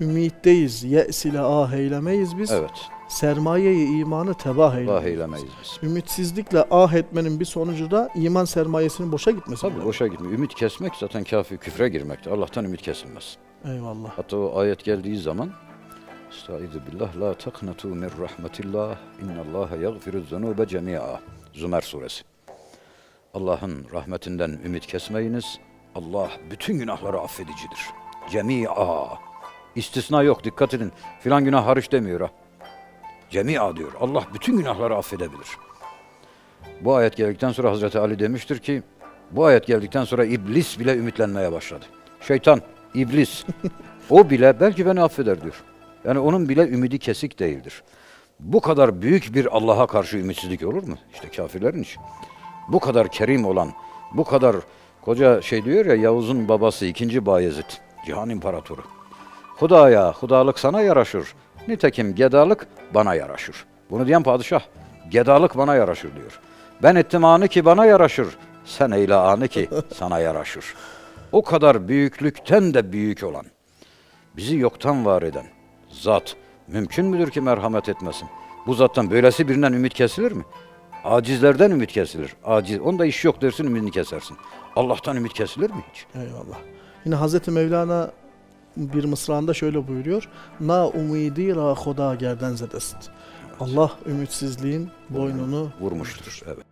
Ümitteyiz. Ye's ile ah eylemeyiz biz. Evet. Sermayeyi imanı tebah eylemeyiz. Eylemeyiz biz. Ümitsizlikle ah etmenin bir sonucu da iman sermayesinin boşa gitmesi. Tabii boşa gitmiyor. Ümit kesmek zaten kafir küfre girmektir. Allah'tan ümit kesilmez. Eyvallah. Hatta o ayet geldiği zaman Estaizu billah la taknatu min rahmetillah innallaha yaghfiru zunube cemi'a. Zümer suresi. Allah'ın rahmetinden ümit kesmeyiniz. Allah bütün günahları affedicidir. Cemi'a. İstisna yok dikkat edin. Filan günah hariç demiyor ha. Cemi'a diyor. Allah bütün günahları affedebilir. Bu ayet geldikten sonra Hazreti Ali demiştir ki bu ayet geldikten sonra iblis bile ümitlenmeye başladı. Şeytan, iblis o bile belki beni affeder diyor. Yani onun bile ümidi kesik değildir. Bu kadar büyük bir Allah'a karşı ümitsizlik olur mu? İşte kafirlerin için. Bu kadar kerim olan, bu kadar koca şey diyor ya Yavuz'un babası 2. Bayezid, cihan imparatoru. Hudaya, hudalık sana yaraşır. Nitekim gedalık bana yaraşır. Bunu diyen padişah, gedalık bana yaraşır diyor. Ben ettim anı ki bana yaraşır. Sen eyle anı ki sana yaraşır. O kadar büyüklükten de büyük olan, bizi yoktan var eden zat mümkün müdür ki merhamet etmesin? Bu zattan böylesi birinden ümit kesilir mi? Acizlerden ümit kesilir. Aciz, onda iş yok dersin ümidini kesersin. Allah'tan ümit kesilir mi hiç? Eyvallah. Yine Hazreti Mevlana bir mısrağında şöyle buyuruyor. Na umidi ra hoda gerden zedest. Allah ümitsizliğin boynunu Vurmuştur. Evet.